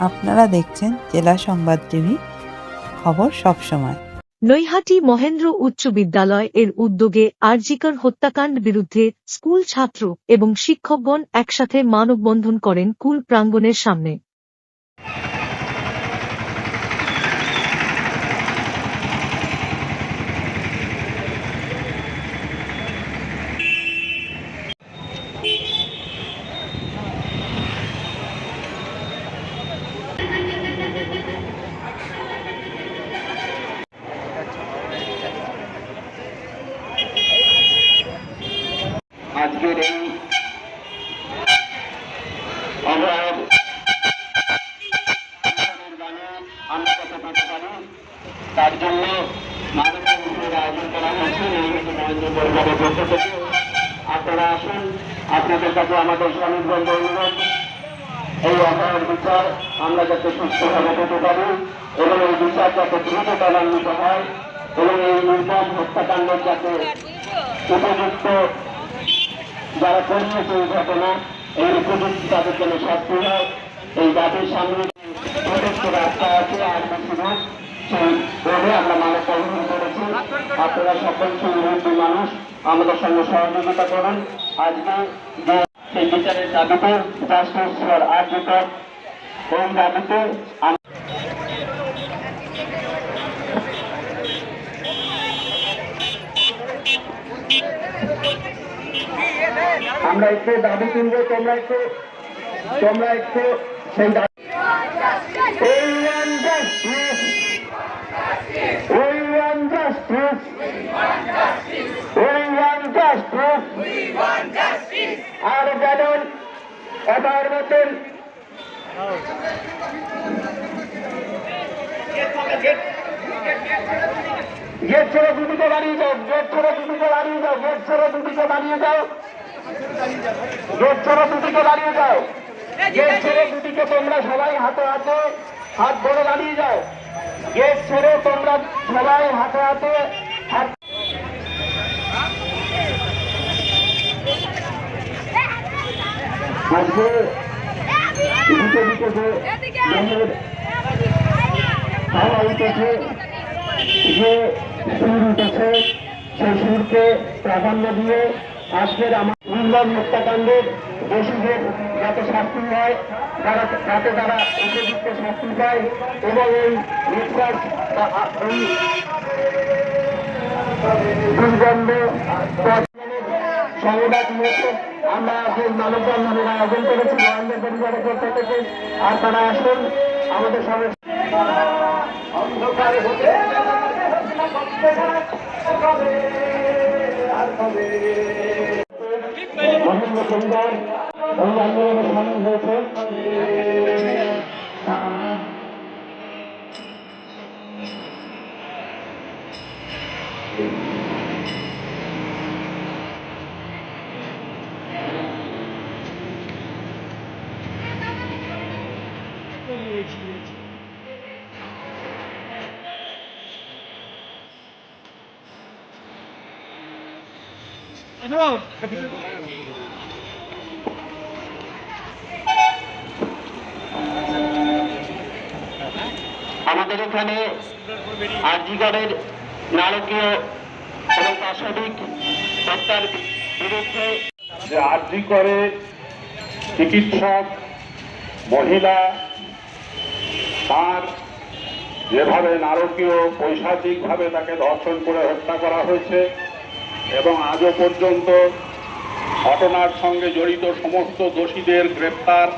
আপনারা দেখছেন জেলা সংবাদ টিভি, খবর সব সময়। নৈহাটি মহেন্দ্র উচ্চ বিদ্যালয় এর উদ্যোগে আরজিকর হত্যাকাণ্ড বিরুদ্ধে স্কুল ছাত্র এবং শিক্ষকগণ একসাথে মানববন্ধন করেন কুল প্রাঙ্গণের সামনে আজকের এই অবয়ব গানে আমরা কত পেতে পারি তার জন্য মানবিক উৎসবের আয়োজন করা হয়েছে নিয়মিত মহেন্দ্র পরিবারের পক্ষ থেকে আপনারা আসুন, আপনাদের কাছে আমাদের স্বামীগঞ্জ অনুরোধ। এই অপরাধ বিচার আমরা যাতে সুস্থভাবে পেতে পারি এবং এই বিচার যাতে দ্রুত হয় এবং এই নির্মম যাতে উপযুক্ত যারা করিয়েছে এই ঘটনা, এই তাদের জন্য শাস্তি হয়। এই জাতির সামনে যথেষ্ট রাস্তা আছে, আর বেশি সেই আমরা মানব করেছি আপনারা সকল সুবিধি মানুষ আমাদের সঙ্গে সহযোগিতা করুন। আজকে যে সেই বিচারের দাবিতে জাস্টিস ফর এই দাবিতে আমরা একটু দাবি তুলবো তোমরা একটু তোমরা একটু সেই দাবি We want justice. We want justice. We want justice. আর যেমন এবার মতন গেট ছেড়ে দুদিকে বাড়িয়ে যাও গেট ছেড়ে দুদিকে বাড়িয়ে যাও গেট ছেড়ে দুদিকে বাড়িয়ে যাও গেট ছেড়ে দুদিকে দাঁড়িয়ে যাও গেট ছেড়ে দুদিকে তোমরা সবাই হাতে হাতে হাত ধরে দাঁড়িয়ে যাও গেট ছেড়ে তোমরা সবাই হাতে হাতে হাত আজকে দিকে দিকে যে হাওয়া উঠেছে যে সুর উঠেছে সেই সুরকে প্রাধান্য দিয়ে আজকের আমার নির্মম হত্যাকাণ্ডের দোষীদের যাতে শাস্তি হয় তারা যাতে তারা উপযুক্ত শাস্তি পায় এবং এই আমরা আয়োজন আর তারা আসুন, আমাদের সঙ্গে অন্ধকার হতে মহেন্দ্র পরিবার এই আন্দোলনে সামিল হয়েছে আমাদের এখানে আরজিগড়ের নারকীয় এবং পাশবিক হত্যার বিরুদ্ধে যে আরজি করে চিকিৎসক, মহিলা তার যেভাবে নারকীয়, পৈশাচিকভাবে তাকে ধর্ষণ করে হত্যা করা হয়েছে এবং আজও পর্যন্ত ঘটনার সঙ্গে জড়িত সমস্ত দোষীদের গ্রেপ্তার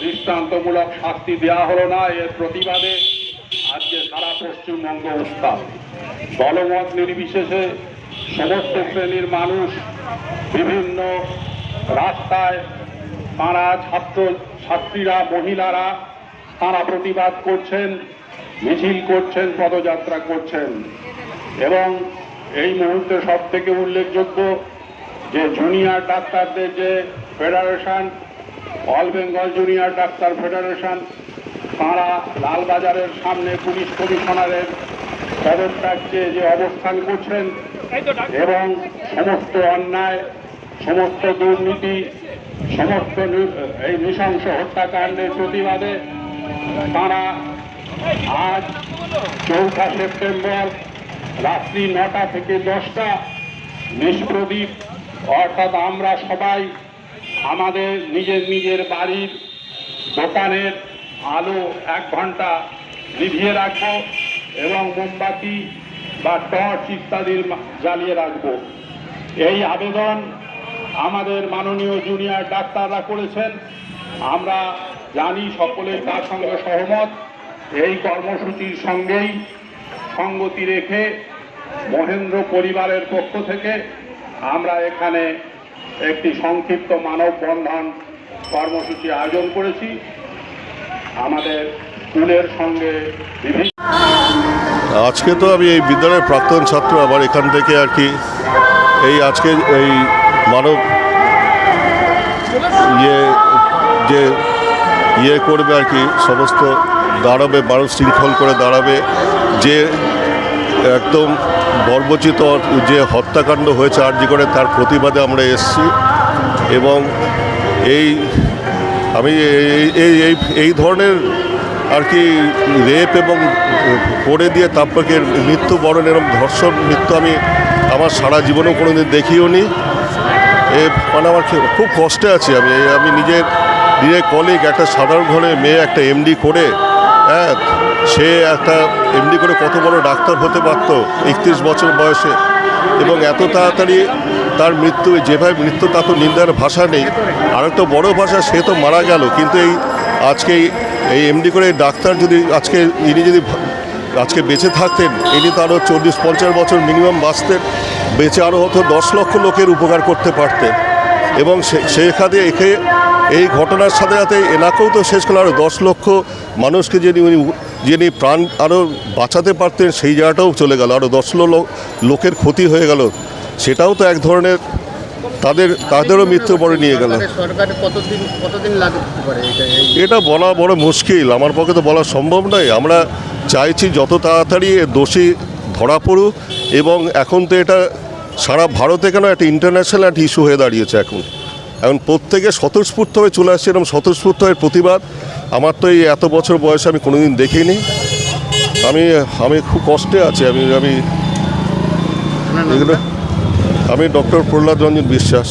দৃষ্টান্তমূলক শাস্তি দেওয়া হলো না, এর প্রতিবাদে আজকে সারা পশ্চিমবঙ্গ উত্তাপ দলমত নির্বিশেষে সমস্ত শ্রেণির মানুষ বিভিন্ন রাস্তায় তাঁরা ছাত্র ছাত্রীরা, মহিলারা তাঁরা প্রতিবাদ করছেন, মিছিল করছেন, পদযাত্রা করছেন। এবং এই মুহূর্তে সব থেকে উল্লেখযোগ্য যে জুনিয়র ডাক্তারদের যে federation all Bengal junior doctor federation তাঁরা লালবাজারের সামনে পুলিশ কমিশনারের পদত্যাগ চেয়ে যে অবস্থান করছেন এবং সমস্ত অন্যায়, সমস্ত দুর্নীতি, সমস্ত এই নৃশংস হত্যাকাণ্ডের প্রতিবাদে তাঁরা আজ চৌঠা সেপ্টেম্বর রাত্রি নটা থেকে দশটা নিষ্প্রদীপ, অর্থাৎ আমরা সবাই আমাদের নিজের নিজের বাড়ির দোকানের আলো এক ঘণ্টা নিভিয়ে রাখব এবং মোমবাতি বা টর্চ ইত্যাদির জ্বালিয়ে রাখব। এই আবেদন আমাদের মাননীয় জুনিয়র ডাক্তাররা করেছেন। আমরা জানি সকলেই তার সঙ্গে সহমত। এই কর্মসূচির সঙ্গেই সঙ্গতি রেখে মহেন্দ্র পরিবারের পক্ষ থেকে আমরা এখানে একটি সংক্ষিপ্ত মানববন্ধন কর্মসূচি আয়োজন করেছি। আমাদের স্কুলের সঙ্গে বিভিন্ন আজকে তো আমি এই বিদ্যালয়ের প্রাক্তন ছাত্র, আবার এখান থেকে আর কি। এই আজকে এই মানব ইয়ে যে ইয়ে করবে আর কি, সমস্ত দাঁড়াবে বারো শৃঙ্খল করে দাঁড়াবে, যে একদম বর্বচিত যে হত্যাকাণ্ড হয়েছে আরজি করে, তার প্রতিবাদে আমরা এসেছি এবং এই আমি এই এই এই ধরনের আর কি রেপ এবং করে দিয়ে তারপরে মৃত্যুবরণ এরকম ধর্ষণ, মৃত্যু আমি আমার সারা জীবনেও কোনো দিন দেখিও নি। এ মানে আমার খুব কষ্টে আছি আমি। আমি নিজের নিজের কলিগ একটা সাধারণ ঘরে মেয়ে, একটা এমডি করে হ্যাঁ সে একটা এমনি করে কত বড় ডাক্তার হতে পারত একত্রিশ বছর বয়সে। এবং এত তাড়াতাড়ি তার মৃত্যু, যেভাবে মৃত্যু তা তো নিন্দার ভাষা নেই। আর একটা বড় ভাষা, সে তো মারা গেল। কিন্তু এই আজকে এই- এমডি করে ডাক্তার যদি আজকে ইনি যদি আজকে বেঁচে থাকতেন, ইনি তো আরও চল্লিশ, পঞ্চাশ বছর মিনিমাম বাঁচতেন, বেঁচে আরও হয়তো দশ লক্ষ লোকের উপকার করতে পারতেন। এবং সে- সেখানে একে এই ঘটনার সাথে সাথে এনাকেও তো শেষ করল। আরও দশ লক্ষ মানুষকে যিনি উনি যিনি প্রাণ আরও বাঁচাতে পারতেন সেই জায়গাটাও চলে গেল। আরও দশ লো- লোকের ক্ষতি হয়ে গেল। সেটাও তো এক ধরনের তাদের তাদেরও মৃত্যু পরে নিয়ে গেল। এটা বলা বড় মুশকিল। আমার পক্ষে তো বলা সম্ভব নয়। আমরা চাইছি যত তাড়াতাড়ি দোষী ধরা পড়ুক এবং এখন তো এটা সারা ভারতে কেন একটা ইন্টারন্যাশনাল একটা ইস্যু হয়ে দাঁড়িয়েছে এখন। এখন প্রত্যেকে স্বতঃস্ফূর্তভাবে চলে আসছে এরকম স্বতঃস্ফূর্তভাবে প্রতিবাদ। আমার তো এই এত বছর বয়সে আমি কোনোদিন দেখিনি। আমি আমি খুব কষ্টে আছি। আমি আমি এগুলো আমি ডক্টর প্রহ্লাদ রঞ্জন বিশ্বাস।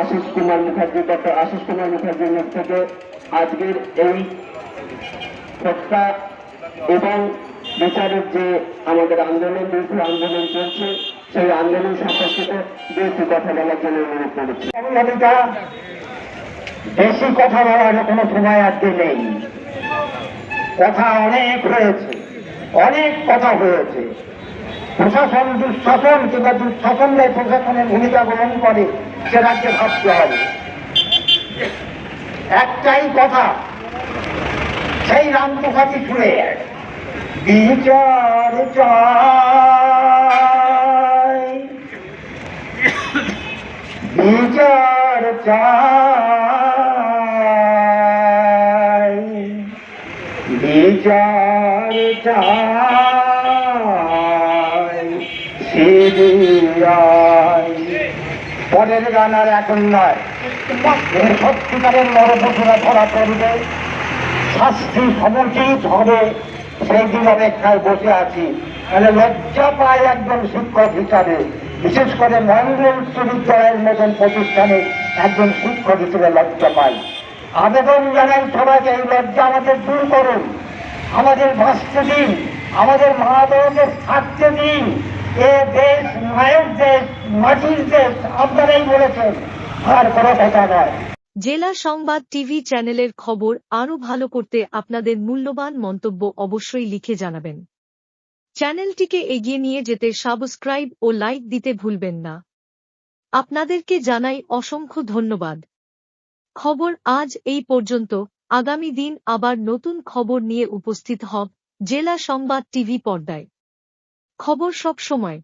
আশিস কুমার মুখার্জি, ডক্টর আশিস কুমার মুখার্জির মুখ থেকে আজকের এই হত্যা এবং বিচারের যে আমাদের আন্দোলন, বিরুদ্ধে আন্দোলন চলছে, সেই আন্দোলন সম্পর্কিত একটি কথা বলার জন্য অনুরোধ করেছি। বেশি কথা বলার কোনো সময় আজকে নেই। কথা অনেক হয়েছে, অনেক কথা হয়েছে। প্রশাসন দুঃশাসন কিংবা দুঃশাসনরাই প্রশাসনের ভূমিকা গ্রহণ করে, সে রাজ্যে ভাবতে হবে। একটাই কথা, সেই রামপ্রসাদী ছুড়ে বিচার চাই। পরের গান আর এখন নয়। এর সত্যিকারের নরপশুরা ধরা পড়বে। শাস্তি সমুচিত হবে, সেই দিন অপেক্ষায় বসে আছি। মানে লজ্জা পায় একজন শিক্ষক হিসাবে। বিশেষ করে মহেন্দ্র উচ্চ বিদ্যালয়ের মতন প্রতিষ্ঠানে একজন শিক্ষক হিসেবে লজ্জা পাই। আবেদন জানাই সবাইকে, এই লজ্জা আমাদের দূর করুন। আমাদের বাঁচতে দিন, আমাদের মা বাবাদের থাকতে দিন। এ দেশ, মায়ের দেশ, মাটির দেশ, আপনারাই বলেছেন, আর কোনো কথা নয়। জেলা সংবাদ টিভি চ্যানেলের খবর আরও ভালো করতে আপনাদের মূল্যবান মন্তব্য অবশ্যই লিখে জানাবেন। চ্যানেলটিকে এগিয়ে নিয়ে যেতে সাবস্ক্রাইব ও লাইক দিতে ভুলবেন না। আপনাদেরকে জানাই অসংখ্য ধন্যবাদ। খবর আজ এই পর্যন্ত। আগামী দিন আবার নতুন খবর নিয়ে উপস্থিত হব জেলা সংবাদ টিভি পর্দায়। খবর সব সময়।